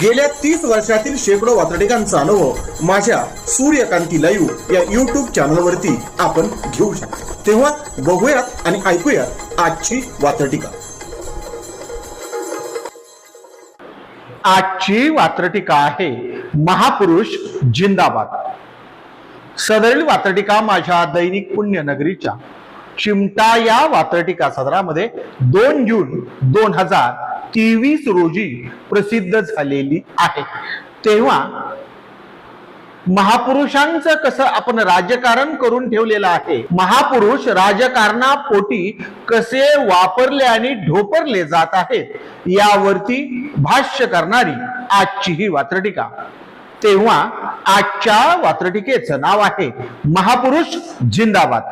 गेल्या तीस वर्षातील शेकडो वातडिकांचा अनुभव माझ्या सूर्यकांती लाईव्ह या युट्यूब चॅनलवरती आपण घेऊ शकतो. तेव्हा बघूयात आणि ऐकूयात आजची वातटिका आजची वात्रटिका आहे महापुरुष जिंदाबाद. सदरील वात्रटिका माझ्या दैनिक पुण्यनगरीच्या चिमटा या वात्रटिका सदरामध्ये दोन जून दोन हजार तेवीस रोजी प्रसिद्ध झालेली आहे. तेव्हा महापुरुषांचं कसं आपण राजकारण करून ठेवलेलं आहे? महापुरुष राजकारणापोटी कसे वापरले आणि ढोपरले जात आहेत? यावरती भाष्य करणारी आजची ही वात्रटिका. तेव्हा आजच्या वात्रटिकेचं नाव आहे महापुरुष जिंदाबाद.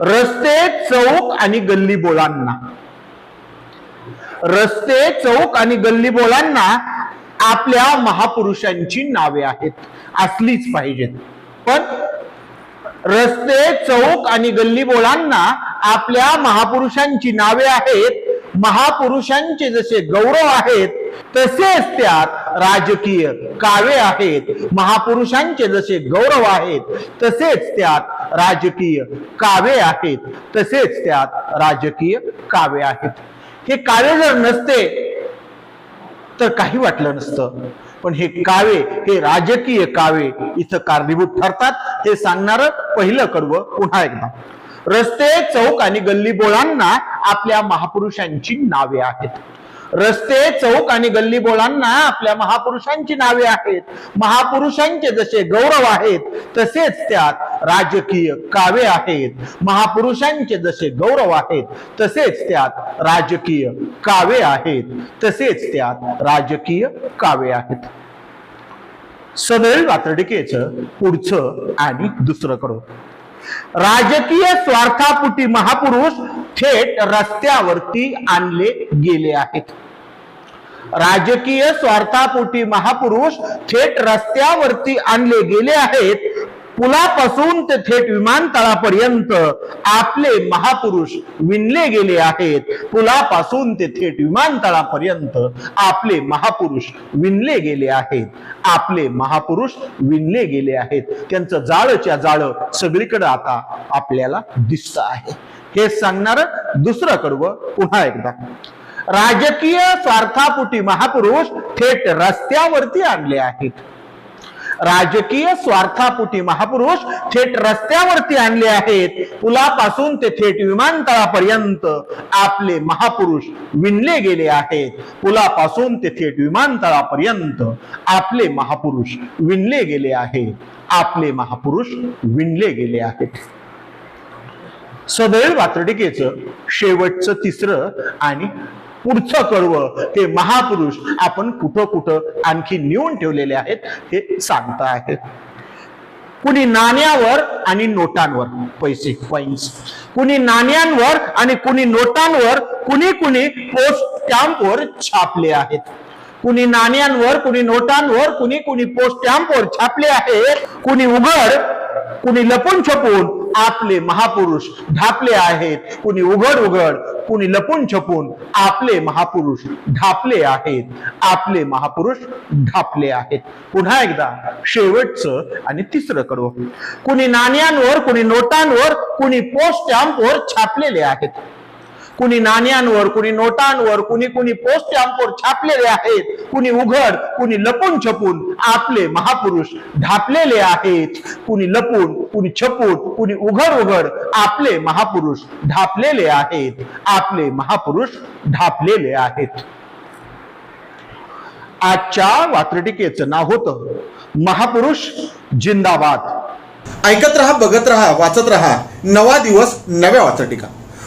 रस्ते चौक आणि गल्ली बोळांना रस्ते चौक आणि गल्ली बोलांना आपल्या महापुरुषांची नावे आहेत. असलीच पाहिजेत. पण रस्ते चौक आणि गल्ली बोलांना आपल्या महापुरुषांची नावे आहेत. महापुरुषांचे जसे गौरव आहेत तसेच त्यात राजकीय कावे आहेत. महापुरुषांचे जसे गौरव आहेत तसेच त्यात राजकीय कावे आहेत. तसेच त्यात राजकीय कावे आहेत. हे कावे जर नसते तर काही वाटलं नसतं. पण हे कावे हे राजकीय कावे इथं कारणीभूत ठरतात. हे सांगणार पहिलं कडवं पुन्हा एकदा. रस्ते चौक आणि गल्ली बोळांना आपल्या महापुरुषांची नावे आहेत. रस्ते चौक आणि गल्ली बोळांना आपल्या महापुरुषांची नावे आहेत. महापुरुषांचे जसे गौरव आहेत तसेच त्यात राजकीय कावे आहेत महापुरुषांचे जसे गौरव आहेत तसेच त्यात राजकीय कावे आहेत तसेच त्यात राजकीय कावे आहेत. सदैव वातडिकेचं पुढचं आणि दुसरं करू राजकीय स्वार्थापुटी महापुरुष थेट रस्त्यावरती आणले गेले आहेत. राजकीय स्वार्थापोटी महापुरुष थेट रस्त्यावरती आणले गेले आहेत पुलापासून ते थेट विमानतळापर्यंत आपले महापुरुष विणले गेले आहेत. पुलापासून ते थेट विमानतळापर्यंत आपले महापुरुष विणले गेले आहेत. आपले महापुरुष विणले गेले आहेत. त्यांचं जाळच्या जाळ सगळीकडे आता आपल्याला दिसत आहे. हे सांगणार दुसरं कडवं पुन्हा एकदा. राजकीय स्वार्थापुटी महापुरुष थेट रस्त्यावरती आणले आहेत. राजकीय स्वार्थापुटी महापुरुष थेट रस्त्यावरती आणले आहेत. पुलापासून ते थेट विमानतळापर्यंत आपले महापुरुष विणले गेले आहेत. पुलापासून ते थेट विमानतळापर्यंत आपले महापुरुष विणले गेले आहेत. आपले महापुरुष विणले गेले आहेत. सदैव वात्रटिकेचं शेवटचं तिसरं आणि पुढचं कडवं हे महापुरुष आपण कुठं कुठं आणखी नेऊन ठेवलेले आहेत हे सांगता आहेत कुणी नाण्यावर आणि नोटांवर पैसे कॉइन्स कुणी नाण्यांवर आणि कुणी नोटांवर कुणी कुणी पोस्ट स्टॅम्पवर छापले आहेत. कुणी नाण्यांवर कुणी नोटांवर कुणी कुणी पोस्ट स्टॅम्पवर छापले आहेत. कुणी उघड कुणी लपून छपून आपले महापुरुष ढापले आहेत. कुणी उघड उघड कुणी लपून छपून आपले महापुरुष ढापले आहेत. आपले महापुरुष ढापले आहेत. पुन्हा एकदा शेवटचं आणि तिसरं कडवं कुणी नाण्यांवर कुणी नोटांवर कुणी पोस्ट स्टॅम्पवर छापलेले आहेत. कुणी नाण्यांवर कुणी नोटांवर कुणी कुणी पोस्ट स्टॅम्पवर छापलेले आहेत. कुणी उघड कुणी लपून छपून आपले महापुरुष ढापलेले आहेत. कुणी लपून कुणी छपून कुणी उघड उघड आपले महापुरुष ढापलेले आहेत. आपले महापुरुष ढापलेले आहेत. आजच्या वात्रटिकेचं नाव होतं महापुरुष जिंदाबाद. ऐकत रहा बघत रहा वाचत रहा. नवा दिवस नव्या वाचटिका